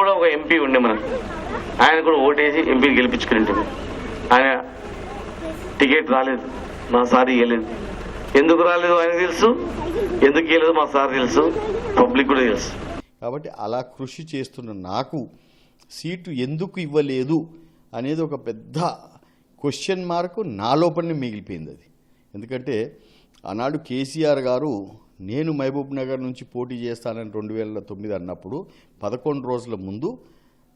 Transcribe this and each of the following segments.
కూడా ఒక ఎంపీ ఉండే మనకు ఆయన కూడా ఓటేసి ఎంపీని గెలిపించుకుని ఉంటుంది ఆయన టికెట్ రాలేదు. మా సార్ ఇవ్వలేదు ఎందుకు రాలేదు ఆయన తెలుసు? ఎందుకు ఇవ్వలేదు మా సార్ తెలుసు? పబ్లిక్ కూడా తెలుసు. కాబట్టి అలా కృషి చేస్తున్న నాకు సీటు ఎందుకు ఇవ్వలేదు అనేది ఒక పెద్ద క్వశ్చన్ మార్క్ నా లోపలనే మిగిలిపోయింది అది. ఎందుకంటే ఆనాడు కేసీఆర్ గారు నేను మహబూబ్ నగర్ నుంచి పోటీ చేస్తానని రెండు వేల తొమ్మిది అన్నప్పుడు పదకొండు రోజుల ముందు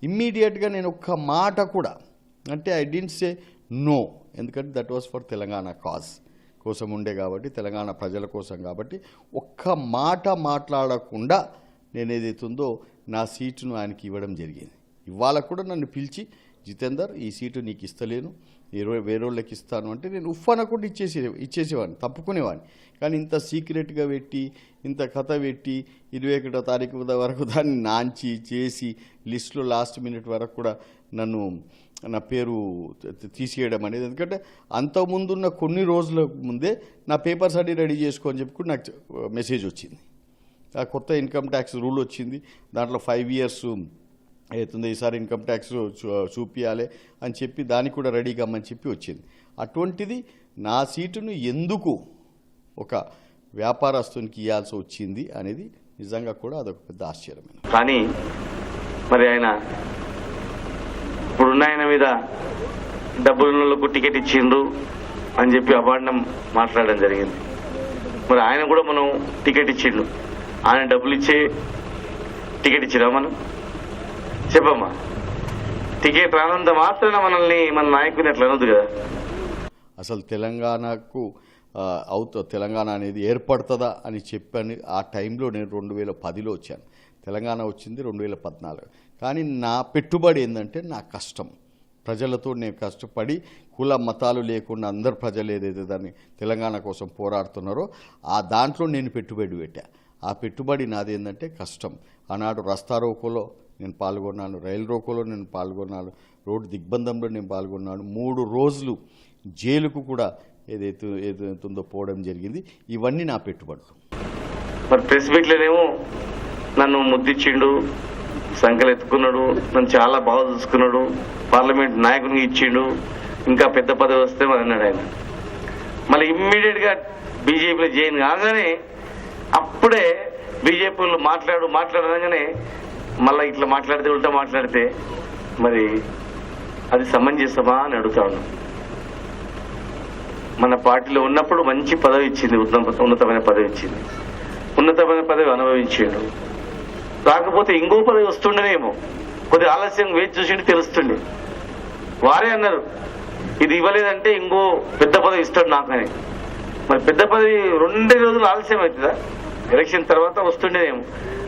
ఇమ్మీడియట్గా నేను ఒక్క మాట కూడా అంటే ఐ డింట్ సే నో ఎందుకంటే that was for Telangana cause కోసం ఉండే కాబట్టి తెలంగాణ ప్రజల కోసం కాబట్టి ఒక్క మాట మాట్లాడకుండా నేను ఏదైతుందో నా సీటును ఆయనకి ఇవ్వడం జరిగింది. ఇవాళ కూడా నన్ను పిలిచి జితేందర్ ఈ సీటు నీకు ఇస్తలేను వేరే వేరేళ్ళకి ఇస్తాను అంటే నేను ఉఫ్ అనకుండా ఇచ్చేసే ఇచ్చేసేవాడిని తప్పుకునేవాడిని. కానీ ఇంత సీక్రెట్గా పెట్టి ఇంత కథ పెట్టి ఇరవై ఒకటో తారీఖు వరకు దాన్ని నాంచి చేసి లిస్టులో లాస్ట్ మినిట్ వరకు కూడా నన్ను నా పేరు తీసేయడం అనేది. ఎందుకంటే అంతకుముందున్న కొన్ని రోజుల ముందే నా పేపర్స్ అన్ని రెడీ చేసుకో అని చెప్పి నాకు మెసేజ్ వచ్చింది. ఆ కొత్త ఇన్కమ్ ట్యాక్స్ రూల్ వచ్చింది. దాంట్లో ఫైవ్ ఇయర్స్ అవుతుంది ఈసారి ఇన్కమ్ ట్యాక్స్ చూ- అని చెప్పి దానికి కూడా రెడీ కమ్మని చెప్పి వచ్చింది. అటువంటిది నా సీటును ఎందుకు ఒక వ్యాపారస్తునికి ఇవ్వాల్సి వచ్చింది అనేది నిజంగా కూడా అదొక పెద్ద ఆశ్చర్యమైన కానీ మరి ఆయన ఇప్పుడున్న ఆయన మీద డబ్బులకు టికెట్ ఇచ్చిండ్రు అని చెప్పి అభాండం మాట్లాడడం జరిగింది. మరి ఆయన కూడా మనం టికెట్ ఇచ్చిండు. ఆయన డబ్బులు ఇచ్చే టికెట్ ఇచ్చిరా మనం? చెప్పమ్మా. టికెట్ రానంత మాత్రాన మనల్ని మన నాయకుని అట్లా కదా. అసలు తెలంగాణకు అవుత తెలంగాణ అనేది ఏర్పడుతుందా అని చెప్పని ఆ టైంలో నేను రెండు వేల పదిలో వచ్చాను. తెలంగాణ వచ్చింది రెండు వేల పద్నాలుగు. కానీ నా పెట్టుబడి ఏంటంటే నా కష్టం. ప్రజలతో నేను కష్టపడి కుల మతాలు లేకుండా అందరు ప్రజలు ఏదైతే దాన్ని తెలంగాణ కోసం పోరాడుతున్నారో ఆ దాంట్లో నేను పెట్టుబడి పెట్టా. ఆ పెట్టుబడి నాది ఏంటంటే కష్టం. ఆనాడు రస్తా రోకోలో నేను పాల్గొన్నాను రైలు రోకోలో నేను పాల్గొన్నాను రోడ్డు దిగ్బంధంలో నేను పాల్గొన్నాను. మూడు రోజులు జైలుకు కూడా ఏదైతే ఏదైతుందో పోవడం జరిగింది. ఇవన్నీ నా పెట్టుబడులు. మరి ప్రెస్ మీట్లోనేమో నన్ను ముద్దిచ్చిండు సంఖ్యలు ఎత్తుకున్నాడు నన్ను చాలా బాగా చూసుకున్నాడు పార్లమెంట్ నాయకునికి ఇచ్చిండు ఇంకా పెద్ద పదవి వస్తే మరి అన్నాడు ఆయన. మళ్ళీ ఇమ్మీడియట్గా బీజేపీలో జాయిన్ కాగానే అప్పుడే బీజేపీ మాట్లాడు మాట్లాడగానే మళ్ళీ ఇట్లా మాట్లాడితే ఉల్టా మాట్లాడితే మరి అది సమంజసమా అని అడుగుతా మన పార్టీలో ఉన్నప్పుడు మంచి పదవి ఇచ్చింది ఉన్నతమైన పదవి ఇచ్చింది. ఉన్నతమైన పదవి అనుభవించాడు. రాకపోతే ఇంకో పదవి వస్తుండేనేమో. కొద్ది ఆలస్యం వేచి చూసిండి తెలుస్తుండే. వారే అన్నారు ఇది ఇవ్వలేదంటే ఇంకో పెద్ద పదవి ఇస్తాడు నాకని మరి పెద్ద పదవి రెండే రోజులు ఆలస్యం అవుతుందా? ఎలక్షన్ తర్వాత వస్తుండేదేమో.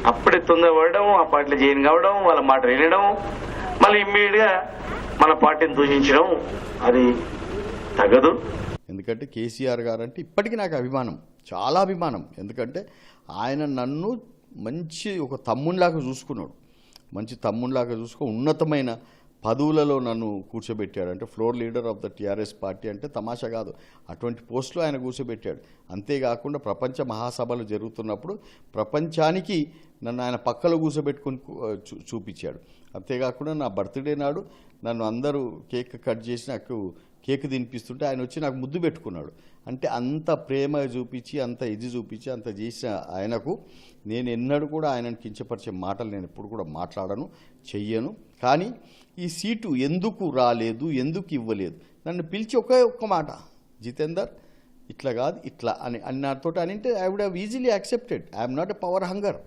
అప్పుడే తొందర పడడం ఆ పార్టీలో జాయిన్ కావడం వాళ్ళ మాట వినడం మళ్ళీ ఇమ్మీడియట్గా మన పార్టీని దూషించడం అది తగదు. ఎందుకంటే కేసీఆర్ గారు అంటే ఇప్పటికీ నాకు అభిమానం చాలా అభిమానం. ఎందుకంటే ఆయన నన్ను మంచి ఒక తమ్మునిలాగా చూసుకున్నాడు. మంచి తమ్మునిలాగా చూసుకుని ఉన్నతమైన పదవులలో నన్ను కూర్చోబెట్టాడు. అంటే floor leader of the TRS party అంటే తమాషా కాదు. అటువంటి పోస్టులో ఆయన కూర్చోబెట్టాడు. అంతేకాకుండా ప్రపంచ మహాసభలు జరుగుతున్నప్పుడు ప్రపంచానికి నన్ను ఆయన పక్కలో కూర్చోబెట్టుకుని చూ- చూపించాడు. అంతేకాకుండా నా బర్త్డే నాడు నన్ను అందరూ కేక్ కట్ చేసి నాకు కేక్ తినిపిస్తుంటే ఆయన వచ్చి నాకు ముద్దు పెట్టుకున్నాడు. అంటే అంత ప్రేమ చూపించి అంత ఇది చూపించి అంత చేసిన ఆయనకు నేను ఎన్నడూ కూడా ఆయనను కించపరిచే మాటలు నేను ఎప్పుడు కూడా మాట్లాడను చెయ్యను. కానీ ఈ సీటు ఎందుకు రాలేదు ఎందుకు ఇవ్వలేదు? నన్ను పిలిచి ఒకే ఒక్క మాట జితేందర్ ఇట్లా కాదు ఇట్లా అని. అని నాతో అని అంటే I would have easily accepted I'm not a power hunger